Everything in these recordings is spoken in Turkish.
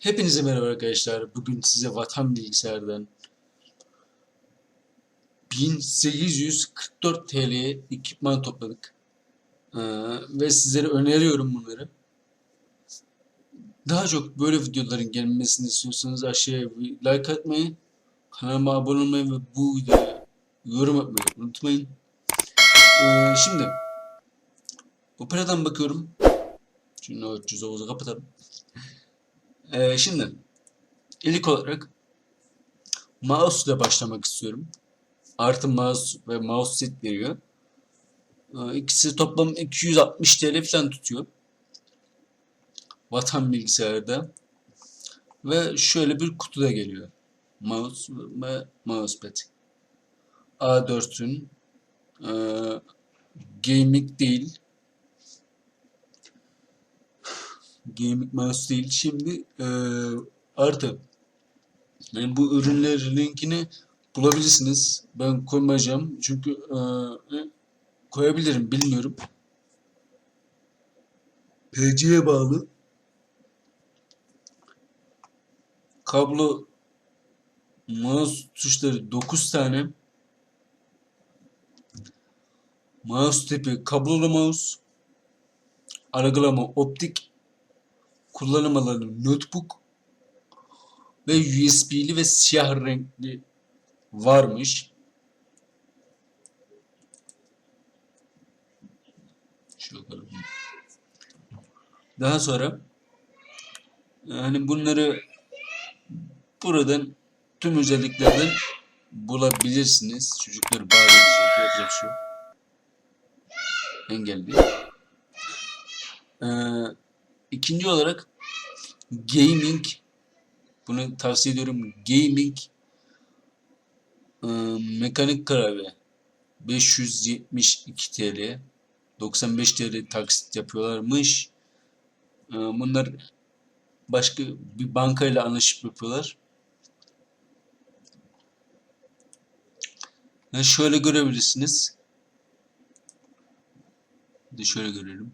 Hepinize merhaba arkadaşlar. Bugün size Vatan Bilgisayar'dan 1844 TL'ye ekipman topladık. Ee, ve sizlere öneriyorum bunları. Daha çok böyle videoların gelmesini istiyorsanız aşağıya like atmayı, kanalıma abone olmayı ve bu videoya yorum atmayı unutmayın. Ee, şimdi Opera'dan bakıyorum. Şimdi o 309'u kapatalım. Ee, şimdi ilk olarak mouse ile başlamak istiyorum. Artı mouse ve mouse set veriyor. Ee, ikisi toplam 260 TL falan tutuyor. Vatan bilgisayarda. Ve şöyle bir kutuda geliyor. Mouse ve mousepad. A4'ün e, gaming değil gaming mouse değil. Şimdi e, artı yani bu ürünlerin linkini bulabilirsiniz. Ben koymayacağım. Çünkü e, koyabilirim. Bilmiyorum. PC'ye bağlı kablo mouse tuşları 9 tane mouse tipi kablolu mouse algılama optik kullanım alanı notebook ve USB'li ve siyah renkli varmış. Daha sonra yani bunları buradan tüm özelliklerden bulabilirsiniz. Çocukları bağlı edecek yapacak şu. Engelli. Ee, ikinci olarak gaming bunu tavsiye ediyorum. Gaming e, mekanik klavye 572 TL 95 TL taksit yapıyorlarmış. E, bunlar başka bir bankayla anlaşıp yapıyorlar. Yani şöyle görebilirsiniz. Şöyle görelim.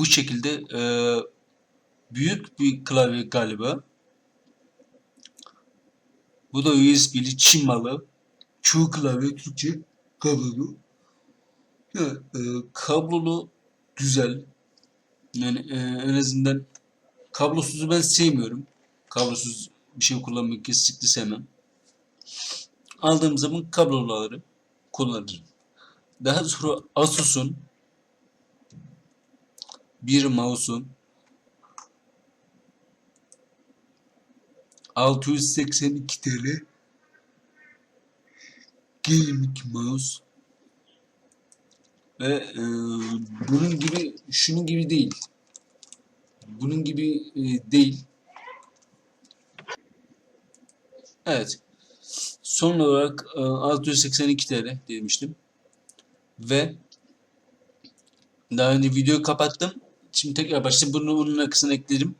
Bu şekilde e, büyük bir klavye galiba. Bu da USB'li Çin malı. Q klavye Türkçe kablolu. Ya, e, kablolu güzel. Yani e, en azından kablosuzu ben sevmiyorum. Kablosuz bir şey kullanmayı kesinlikle sevmem. Aldığım zaman kablolu alırım. Kullanırım. Daha sonra Asus'un bir mouse'un 682 TL gaming mouse ve e, bunun gibi şunun gibi değil. Bunun gibi e, değil. Evet. Son olarak e, 682 TL demiştim ve daha önce videoyu kapattım şimdi tekrar başlayayım. Bunu bunun arkasına eklerim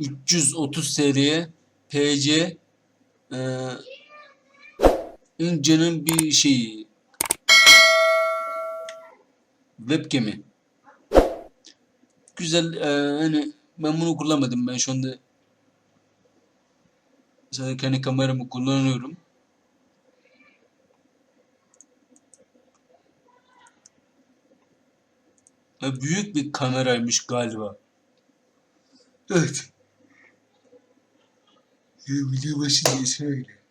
330 TL'ye PC e, Ince'nin bir şeyi. Webcam'i. Güzel e, hani ben bunu kullanmadım. Ben şu anda sadece kendi kameramı kullanıyorum ve büyük bir kameraymış galiba evet video başında şöyle.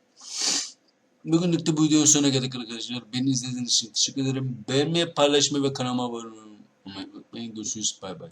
Bugünlük de bu videonun sonuna geldik arkadaşlar. Beni izlediğiniz için teşekkür ederim. Beğenmeyi, paylaşmayı ve kanalıma abone olmayı unutmayın. Görüşürüz. Bay bay.